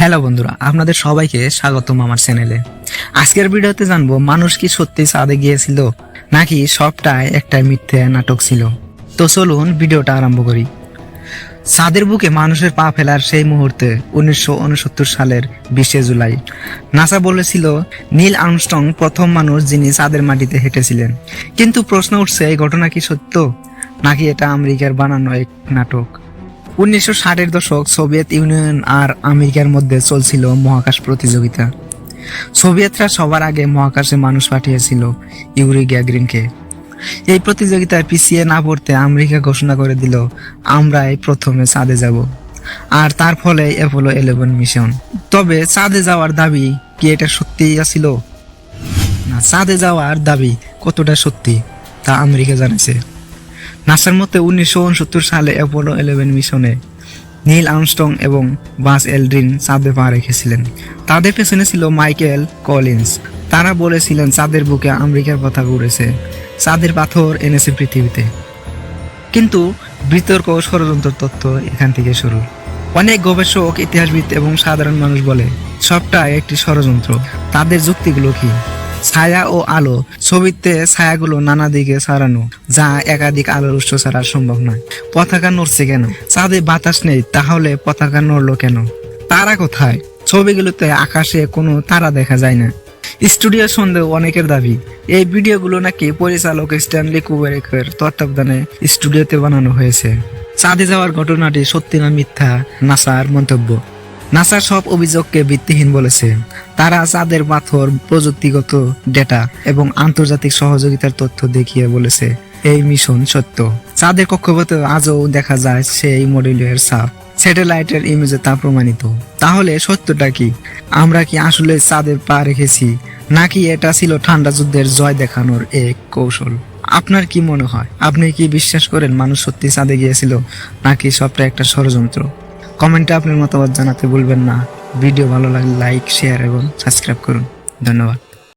Hello বন্ধুরা, আপনাদের সবাইকে স্বাগতম আমার চ্যানেলে। আজকের ভিডিওতে জানব, মানুষ কি সত্যি চাঁদে গিয়েছিল, নাকি সবটাই একটা মিথ্যে নাটক ছিল। তো চলুন ভিডিওটা আরম্ভ করি। চাঁদের বুকে মানুষের পা ফেলার সেই মুহূর্তে উনিশশো উনসত্তর সালের বিশে জুলাই, নাসা বলেছিল, নীল আর্মস্ট্রং প্রথম মানুষ যিনি চাঁদের মাটিতে হেঁটেছিলেন। কিন্তু প্রশ্ন উঠছে, এই ঘটনা কি সত্য, নাকি এটা আমেরিকার বানানো এক নাটক? উনিশশো ষাটের দশক সোভিয়েত ইউনিয়ন আর আমেরিকার মধ্যে চলছিল মহাকাশ প্রতিযোগিতা। সোভিয়েতরা সবার আগে মহাকাশে মানুষ পাঠিয়েছিল ইউরি গ্যাগরিনকে এই প্রতিযোগিতায় পিছিয়ে না পড়তে আমেরিকা ঘোষণা করে দিল আমরা এই প্রথমে চাঁদে যাব। আর তার ফলে অ্যাপোলো ইলেভেন মিশন তবে চাঁদে যাওয়ার দাবি কি এটা সত্যিই ছিল না চাঁদে যাওয়ার দাবি কতটা সত্যি তা আমেরিকা জানিয়েছে নাসার মতে উনিশশো উনসত্তর সালে অ্যাপোলো ইলেভেন মিশনে নীল আর্মস্ট্রং এবং বাস এলড্রিন চাঁদে পা রেখেছিলেন। তাদের পেছনে ছিল মাইকেল কলিন্স। তারা বলেছিলেন, চাঁদের বুকে আমেরিকার কথা ঘুরেছে চাঁদের পাথর এনেছে পৃথিবীতে। কিন্তু বিতর্ক ও ষড়যন্ত্র তত্ত্ব এখান থেকে শুরু। অনেক গবেষক, ইতিহাসবিদ এবং সাধারণ মানুষ বলে, সবটা একটি ষড়যন্ত্র। তাদের যুক্তিগুলো কি? ছায়া ও আলো। ছবিতে ছায়াগুলো নানা দিকে ছড়ানো, যা একাধিক আলোর উৎস ছাড়া সম্ভব নয়। পতাকা নড়ছে কেন? চাঁদে বাতাস নেই, তাহলে পতাকা নড়লো কেন? তারা কোথায়? ছবিগুলোতে আকাশে কোনো তারা দেখা যায় না। স্টুডিও সন্দেহ অনেকের দাবি, এই ভিডিওগুলো নাকি পরিচালক স্ট্যানলি কুবেরেকের তত্ত্বাবধানে স্টুডিওতে বানানো হয়েছে। চাঁদে যাওয়ার ঘটনাটি সত্যি না মিথ্যা, নাসার মন্তব্য। নাসার সব অভিযোগকে ভিত্তিহীন বলেছে। তারা চাঁদের পাথর, প্রযুক্তিগত ডেটা এবং আন্তর্জাতিক সহযোগিতার তথ্য দেখিয়ে বলেছে। এই মিশন সত্য। চাঁদের কক্ষপথে আজও দেখা যায় সেই মডেলের সাপ স্যাটেলাইটের ইমেজে তা প্রমাণিত। তাহলে সত্যটা কি? আমরা কি আসলে চাঁদের পা রেখেছি, নাকি এটা ছিল ঠান্ডা যুদ্ধের জয় দেখানোর এক কৌশল? আপনার কি মনে হয়? আপনি কি বিশ্বাস করেন মানুষ সত্যি চাঁদে গিয়েছিল, নাকি সবটা একটা ষড়যন্ত্র? কমেন্টে আপনার মতামত জানাতে ভুলবেন না। ভিডিও ভালো লাগলে লাইক শেয়ার এবং সাবস্ক্রাইব করুন। ধন্যবাদ।